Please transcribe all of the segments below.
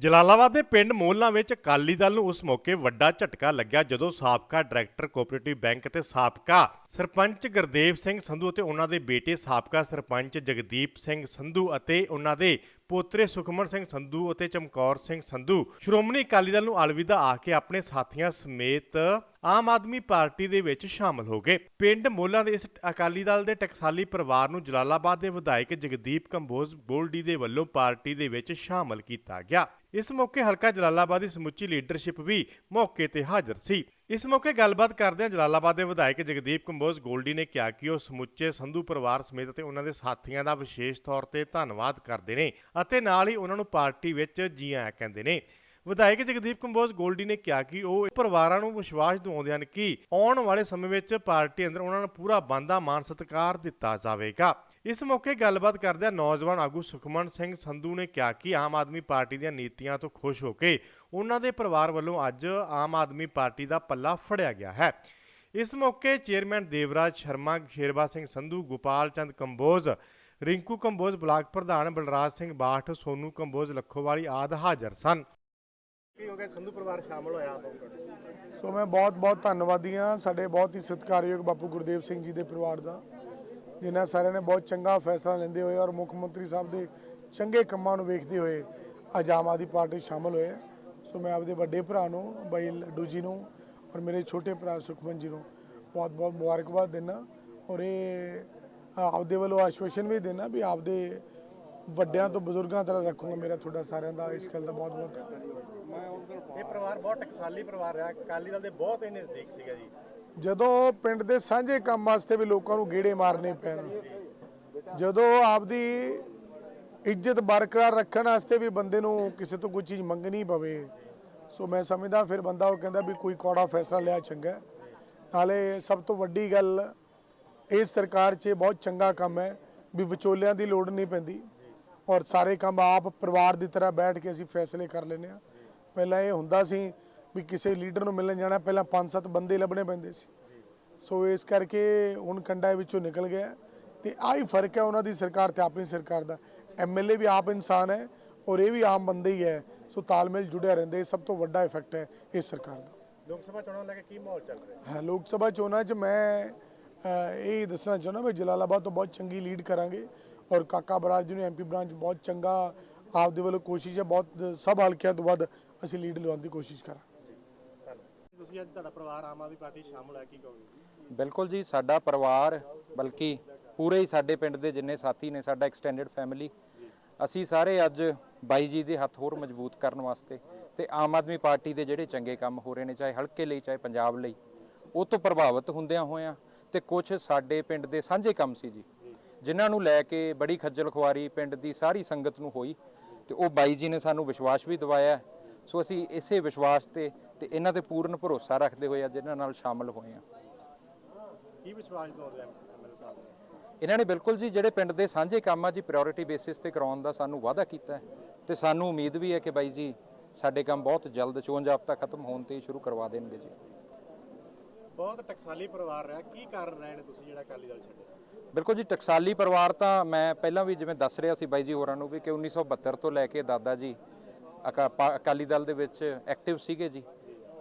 ਜਲਾਲਾਬਾਦ ਦੇ ਪਿੰਡ ਮੋਹਲਾਂ ਵਿੱਚ ਅਕਾਲੀ ਦਲ ਨੂੰ ਉਸ ਮੌਕੇ ਵੱਡਾ ਝਟਕਾ ਲੱਗਿਆ ਜਦੋਂ ਸਾਬਕਾ ਡਾਇਰੈਕਟਰ ਕੋਆਪਰੇਟਿਵ ਬੈਂਕ ਅਤੇ ਸਾਬਕਾ ਸਰਪੰਚ ਗੁਰਦੇਵ ਸਿੰਘ ਸੰਧੂ ਅਤੇ ਉਹਨਾਂ ਦੇ ਬੇਟੇ ਸਾਬਕਾ ਸਰਪੰਚ ਜਗਦੀਪ ਸਿੰਘ ਸੰਧੂ ਅਤੇ ਉਹਨਾਂ ਦੇ ਪੋਤਰੇ ਸੁਖਮਨ ਸਿੰਘ ਸੰਧੂ ਅਤੇ ਚਮਕੌਰ ਸਿੰਘ ਸੰਧੂ। ਸ਼੍ਰੋਮਣੀ ਅਕਾਲੀ ਦਲ ਨੂੰ ਅਲਵਿਦਾ ਆ ਕੇ ਆਪਣੇ ਸਾਥੀਆਂ ਸਮੇਤ ਆਮ ਆਦਮੀ ਪਾਰਟੀ ਦੇ ਵਿੱਚ ਸ਼ਾਮਲ ਹੋ ਗਏ। ਪਿੰਡ ਮੋਹਲਾਂ ਦੇ ਇਸ ਅਕਾਲੀ ਦਲ ਦੇ ਟਕਸਾਲੀ ਪਰਿਵਾਰ ਨੂੰ ਜਲਾਲਾਬਾਦ ਦੇ ਵਿਧਾਇਕ ਜਗਦੀਪ ਕੰਬੋਜ ਬੋਲਡੀ ਦੇ ਵੱਲੋਂ ਪਾਰਟੀ ਦੇ ਵਿੱਚ ਸ਼ਾਮਲ ਕੀਤਾ ਗਿਆ। ਇਸ ਮੌਕੇ ਹਲਕਾ ਜਲਾਲਾਬਾਦ ਦੀ ਸਮੁੱਚੀ ਲੀਡਰਸ਼ਿਪ ਵੀ ਮੌਕੇ ਤੇ ਹਾਜ਼ਰ ਸੀ। ਇਸ ਮੌਕੇ ਗੱਲਬਾਤ ਕਰਦਿਆਂ ਜਲਾਲਾਬਾਦ ਦੇ ਵਿਧਾਇਕ ਜਗਦੀਪ ਕੰਬੋਜ ਗੋਲਡੀ ਨੇ ਕਿਹਾ ਕਿ ਉਹ ਸਮੁੱਚੇ ਸੰਧੂ ਪਰਿਵਾਰ ਸਮੇਤ ਅਤੇ ਉਹਨਾਂ ਦੇ ਸਾਥੀਆਂ ਦਾ ਵਿਸ਼ੇਸ਼ ਤੌਰ ਤੇ ਧੰਨਵਾਦ ਕਰਦੇ ਨੇ ਅਤੇ ਨਾਲ ਹੀ ਉਹਨਾਂ ਨੂੰ ਪਾਰਟੀ ਵਿੱਚ ਜੀਆਂ ਕਹਿੰਦੇ ਨੇ। ਵਿਧਾਇਕ ਜਗਦੀਪ ਕੰਬੋਜ ਗੋਲਡੀ ਨੇ ਕਿਹਾ ਕਿ ਉਹ ਪਰਿਵਾਰਾਂ ਨੂੰ ਵਿਸ਼ਵਾਸ ਦਿਵਾਉਂਦੇ ਹਨ ਕਿ ਆਉਣ ਵਾਲੇ ਸਮੇਂ ਵਿੱਚ ਪਾਰਟੀ ਅੰਦਰ ਉਹਨਾਂ ਨੂੰ ਪੂਰਾ ਬੰਦਾ ਮਾਨ ਸਤਿਕਾਰ ਦਿੱਤਾ ਜਾਵੇਗਾ। ਇਸ ਮੌਕੇ ਗੱਲਬਾਤ ਕਰਦਿਆਂ ਨੌਜਵਾਨ ਆਗੂ ਸੁਖਮਨ ਸਿੰਘ ਸੰਧੂ ਨੇ ਕਿਹਾ ਕਿ ਆਮ ਆਦਮੀ ਪਾਰਟੀ ਦੀਆਂ ਨੀਤੀਆਂ ਤੋਂ ਖੁਸ਼ ਹੋ ਕੇ ਉਹਨਾਂ ਦੇ ਪਰਿਵਾਰ ਵੱਲੋਂ ਅੱਜ ਆਮ ਆਦਮੀ ਪਾਰਟੀ ਦਾ ਪੱਲਾ ਫੜਿਆ ਗਿਆ ਹੈ। ਇਸ ਮੌਕੇ ਚੇਅਰਮੈਨ ਦੇਵਰਾਜ ਸ਼ਰਮਾ ਸ਼ੇਰਬਾ ਸਿੰਘ ਸੰਧੂ, ਗੋਪਾਲ ਚੰਦ ਕੰਬੋਜ, ਰਿੰਕੂ ਕੰਬੋਜ, ਬਲਾਕ ਪ੍ਰਧਾਨ ਬਲਰਾਜ ਸਿੰਘ ਬਾਠ, ਸੋਨੂ ਕੰਬੋਜ, ਲੱਖੋਵਾਲੀ ਆਦਿ ਹਾਜ਼ਰ ਸਨ। ਕੀ ਹੋ ਗਿਆ? ਸੰਧੂ ਪਰਿਵਾਰ ਸ਼ਾਮਲ ਹੋਇਆ ਸੋ ਮੈਂ ਬਹੁਤ ਬਹੁਤ ਧੰਨਵਾਦੀ ਹਾਂ ਸਾਡੇ ਬਹੁਤ ਹੀ ਸਤਿਕਾਰਯੋਗ ਬਾਪੂ ਗੁਰਦੇਵ ਸਿੰਘ ਜੀ ਦੇ ਪਰਿਵਾਰ ਦਾ, ਜਿਨ੍ਹਾਂ ਸਾਰਿਆਂ ਨੇ ਬਹੁਤ ਚੰਗਾ ਫੈਸਲਾ ਲੈਂਦੇ ਹੋਏ ਔਰ ਮੁੱਖ ਮੰਤਰੀ ਸਾਹਿਬ ਦੇ ਚੰਗੇ ਕੰਮਾਂ ਨੂੰ ਵੇਖਦੇ ਹੋਏ ਅੱਜ ਆਮ ਆਦਮੀ ਪਾਰਟੀ 'ਚ ਸ਼ਾਮਲ ਹੋਏ ਸੋ ਮੈਂ ਆਪਦੇ ਵੱਡੇ ਭਰਾ ਨੂੰ, ਬਾਈ ਲੱਡੂ ਜੀ ਨੂੰ ਔਰ ਮੇਰੇ ਛੋਟੇ ਭਰਾ ਸੁਖਮਨ ਜੀ ਨੂੰ ਬਹੁਤ ਬਹੁਤ ਮੁਬਾਰਕਬਾਦ ਦਿੰਦਾ ਔਰ ਇਹ ਆਪਦੇ ਵੱਲੋਂ ਆਸ਼ਵਾਸਨ ਵੀ ਦੇਣਾ ਵੀ ਆਪਦੇ ਵੱਡਿਆਂ ਤੋਂ ਬਜ਼ੁਰਗਾਂ ਤਰ੍ਹਾਂ ਰੱਖੂਗਾ ਮੇਰਾ ਤੁਹਾਡਾ ਸਾਰਿਆਂ ਦਾ ਇਸ ਗੱਲ ਦਾ ਬਹੁਤ ਬਹੁਤ ਧੰਨਵਾਦ। ਇਹ ਪਰਿਵਾਰ ਬਹੁਤ ਟਕਸਾਲੀ ਪਰਿਵਾਰ ਰਿਹਾ ਅਕਾਲੀ ਦਲ ਦੇ ਬਹੁਤ ਹੀ ਨਜ਼ਦੀਕ ਸੀਗਾ ਜੀ। ਜਦੋਂ ਪਿੰਡ ਦੇ ਸਾਂਝੇ ਕੰਮ ਵਾਸਤੇ ਵੀ ਲੋਕਾਂ ਨੂੰ ਗੇੜੇ ਮਾਰਨੇ ਪੈਣ ਜਦੋਂ ਆਪਦੀ ਇੱਜ਼ਤ ਬਰਕਰਾਰ ਰੱਖਣ ਵਾਸਤੇ ਵੀ ਬੰਦੇ ਨੂੰ ਕਿਸੇ ਤੋਂ ਕੋਈ ਚੀਜ਼ ਮੰਗਣੀ ਪਵੇ ਸੋ ਮੈਂ ਸਮਝਦਾ ਫਿਰ ਬੰਦਾ ਉਹ ਕਹਿੰਦਾ ਵੀ ਕੋਈ ਕੌੜਾ ਫੈਸਲਾ ਲਿਆ ਚੰਗਾ। ਨਾਲੇ ਸਭ ਤੋਂ ਵੱਡੀ ਗੱਲ ਇਸ ਸਰਕਾਰ 'ਚ ਬਹੁਤ ਚੰਗਾ ਕੰਮ ਹੈ ਵੀ ਵਿਚੋਲਿਆਂ ਦੀ ਲੋੜ ਨਹੀਂ ਪੈਂਦੀ। ਔਰ ਸਾਰੇ ਕੰਮ ਆਪ ਪਰਿਵਾਰ ਦੀ ਤਰ੍ਹਾਂ ਬੈਠ ਕੇ ਅਸੀਂ ਫੈਸਲੇ ਕਰ ਲੈਂਦੇ ਆ ਪਹਿਲਾਂ ਇਹ ਹੁੰਦਾ ਸੀ ਵੀ ਕਿਸੇ ਲੀਡਰ ਨੂੰ ਮਿਲਣ ਜਾਣਾ ਪਹਿਲਾਂ ਪੰਜ ਸੱਤ ਬੰਦੇ ਲੱਭਣੇ ਪੈਂਦੇ ਸੀ। ਸੋ ਇਸ ਕਰਕੇ ਹੁਣ ਕੰਡਾ ਵਿੱਚੋਂ ਨਿਕਲ ਗਿਆ। ਤੇ ਆਹ ਹੀ ਫ਼ਰਕ ਹੈ ਉਹਨਾਂ ਦੀ ਸਰਕਾਰ ਤੇ ਆਪਣੀ ਸਰਕਾਰ ਦਾ। ਐਮਐਲਏ ਵੀ ਆਪ ਇਨਸਾਨ ਹੈ ਔਰ ਇਹ ਵੀ ਆਮ ਬੰਦੇ ਹੀ ਹੈ। ਸੋ ਤਾਲਮੇਲ ਜੁੜਿਆ ਰਹਿੰਦੇ ਸਭ ਤੋਂ ਵੱਡਾ ਇਫੈਕਟ ਹੈ ਇਸ ਸਰਕਾਰ ਦਾ। ਲੋਕ ਸਭਾ ਚੋਣਾਂ ਲੈ ਕੇ ਕੀ ਮਾਹੌਲ ਚੱਲ ਰਿਹਾ ਹਾਂ? ਲੋਕ ਸਭਾ ਚੋਣਾਂ 'ਚ ਮੈਂ ਇਹ ਦੱਸਣਾ ਚਾਹੁੰਦਾ ਮੈਂ ਜਲਾਲਾਬਾਦ ਤੋਂ ਬਹੁਤ ਚੰਗੀ ਲੀਡ ਕਰਾਂਗੇ। ਔਰ ਕਾਕਾ ਬਰਾੜ ਜੀ ਨੂੰ ਐਮਪੀ ਬ੍ਰਾਂਚ ਬਹੁਤ ਚੰਗਾ ਆਪਦੇ ਵੱਲੋਂ ਕੋਸ਼ਿਸ਼ ਹੈ ਬਹੁਤ ਸਭ ਹਲਕਿਆਂ ਤੋਂ ਵੱਧ ਅਸੀਂ ਲੀਡ ਲਵਾਉਣ ਦੀ ਕੋਸ਼ਿਸ਼ ਕਰਾਂਗੇ। ਤੁਸੀਂ ਅੱਜ ਤੁਹਾਡਾ ਪਰਿਵਾਰ ਆਮ ਆਦਮੀ ਪਾਰਟੀ ਸ਼ਾਮਲ ਹੈ ਕੀ ਕਹੋਗੇ? ਬਿਲਕੁਲ ਜੀ ਸਾਡਾ ਪਰਿਵਾਰ ਬਲਕਿ ਪੂਰੇ ਹੀ ਸਾਡੇ ਪਿੰਡ ਦੇ ਜਿੰਨੇ ਸਾਥੀ ਨੇ ਸਾਡਾ ਐਕਸਟੈਂਡਡ ਫੈਮਿਲੀ ਅਸੀਂ ਸਾਰੇ ਅੱਜ ਬਾਈ ਜੀ ਦੇ ਹੱਥ ਹੋਰ ਮਜ਼ਬੂਤ ਕਰਨ ਵਾਸਤੇ ਤੇ ਆਮ ਆਦਮੀ ਪਾਰਟੀ ਦੇ ਜਿਹੜੇ ਚੰਗੇ ਕੰਮ ਹੋ ਰਹੇ ਨੇ ਚਾਹੇ ਹਲਕੇ ਲਈ ਚਾਹੇ ਪੰਜਾਬ ਲਈ ਉਹ ਤੋਂ ਪ੍ਰਭਾਵਿਤ ਹੁੰਦਿਆਂ ਹੋਇਆਂ ਤੇ ਕੁਝ ਸਾਡੇ ਪਿੰਡ ਦੇ ਸਾਂਝੇ ਕੰਮ ਸੀ ਜੀ। ਜਿਨ੍ਹਾਂ ਨੂੰ ਲੈ ਕੇ ਬੜੀ ਖੱਜਲ ਖੁਆਰੀ ਪਿੰਡ ਦੀ ਸਾਰੀ ਸੰਗਤ ਨੂੰ ਹੋਈ ਤੇ ਉਹ ਬਾਈ ਜੀ ਨੇ ਸਾਨੂੰ ਵਿਸ਼ਵਾਸ ਵੀ ਦਿਵਾਇਆ। ਸੋ ਅਸੀਂ ਇਸੇ ਵਿਸ਼ਵਾਸ ਤੇ ਤੇ ਇਹਨਾਂ ਤੇ ਪੂਰਨ ਭਰੋਸਾ ਰੱਖਦੇ ਹੋਏ ਅੱਜ ਇਹਨਾਂ ਨਾਲ ਸ਼ਾਮਲ ਹੋਏ ਹਾਂ। ਕੀ ਵਿਸ਼ਵਾਸ ਦਿਵਾਉਂਦੇ ਨੇ ਇਹਨਾਂ ਨੇ ਬਿਲਕੁਲ ਜੀ ਜਿਹੜੇ ਪਿੰਡ ਦੇ ਸਾਂਝੇ ਕੰਮ ਆ ਜੀ ਪ੍ਰਾਇੋਰਟੀ ਬੇਸਿਸ ਤੇ ਕਰਾਉਣ ਦਾ ਸਾਨੂੰ ਵਾਅਦਾ ਕੀਤਾ ਹੈ ਤੇ ਸਾਨੂੰ ਉਮੀਦ ਵੀ ਹੈ ਕਿ ਬਾਈ ਜੀ ਸਾਡੇ ਕੰਮ ਬਹੁਤ ਜਲਦ ਚੋਣ ਜਾਬਤਾ ਖਤਮ ਹੋਣ ਤੇ ਹੀ ਸ਼ੁਰੂ ਕਰਵਾ ਦੇਣਗੇ ਜੀ। ਬਹੁਤ ਟਕਸਾਲੀ ਪਰਿਵਾਰ ਰਿਹਾ। ਕੀ ਕਾਰਨ ਰਹੇ ਨੇ ਤੁਸੀਂ ਜਿਹੜਾ ਅਕਾਲੀ ਦਲ ਛੱਡਿਆ? ਬਿਲਕੁਲ ਜੀ, ਟਕਸਾਲੀ ਪਰਿਵਾਰ ਤਾਂ ਮੈਂ ਪਹਿਲਾਂ ਵੀ ਜਿਵੇਂ ਦੱਸ ਰਿਹਾ ਸੀ ਬਾਈ ਜੀ ਹੋਰਾਂ ਨੂੰ ਵੀ ਕਿ 1972 ਤੋਂ ਲੈ ਕੇ ਦਾਦਾ ਜੀ ਅਕਾਲੀ ਦਲ ਦੇ ਵਿੱਚ ਐਕਟਿਵ ਸੀਗੇ ਜੀ।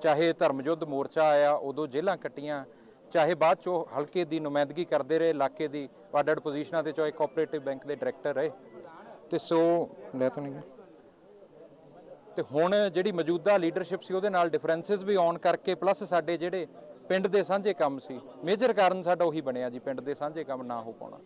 ਚਾਹੇ ਧਰਮਯੁੱਧ ਮੋਰਚਾ ਆਇਆ, ਉਦੋਂ ਜੇਲ੍ਹਾਂ ਕੱਟੀਆਂ, ਚਾਹੇ ਬਾਅਦ ਚੋਂ ਹਲਕੇ ਦੀ ਨੁਮਾਇੰਦਗੀ ਕਰਦੇ ਰਹੇ, ਇਲਾਕੇ ਦੀ ਵਾਰਡਡ ਪੋਜੀਸ਼ਨਾਂ ਤੇ ਚਾਹੇ ਕੋਆਪਰੇਟਿਵ ਬੈਂਕ ਦੇ ਡਾਇਰੈਕਟਰ ਰਹੇ। ਤੇ ਸੋ ਲੈ ਤਾਂ ਨਹੀਂ ਤੇ ਹੁਣ ਜਿਹੜੀ ਮੌਜੂਦਾ ਲੀਡਰਸ਼ਿਪ ਸੀ ਉਹਦੇ ਨਾਲ ਡਿਫਰੈਂਸਸ ਵੀ ਆਨ ਕਰਕੇ ਪਲੱਸ ਸਾਡੇ ਜਿਹੜੇ ਪਿੰਡ ਦੇ ਸਾਂਝੇ ਕੰਮ ਸੀ। ਮੇਜਰ ਕਾਰਨ ਸਾਡਾ ਉਹੀ ਬਣਿਆ ਜੀ, ਪਿੰਡ ਦੇ ਸਾਂਝੇ ਕੰਮ ਨਾ ਹੋ ਪਾਉਣਾ।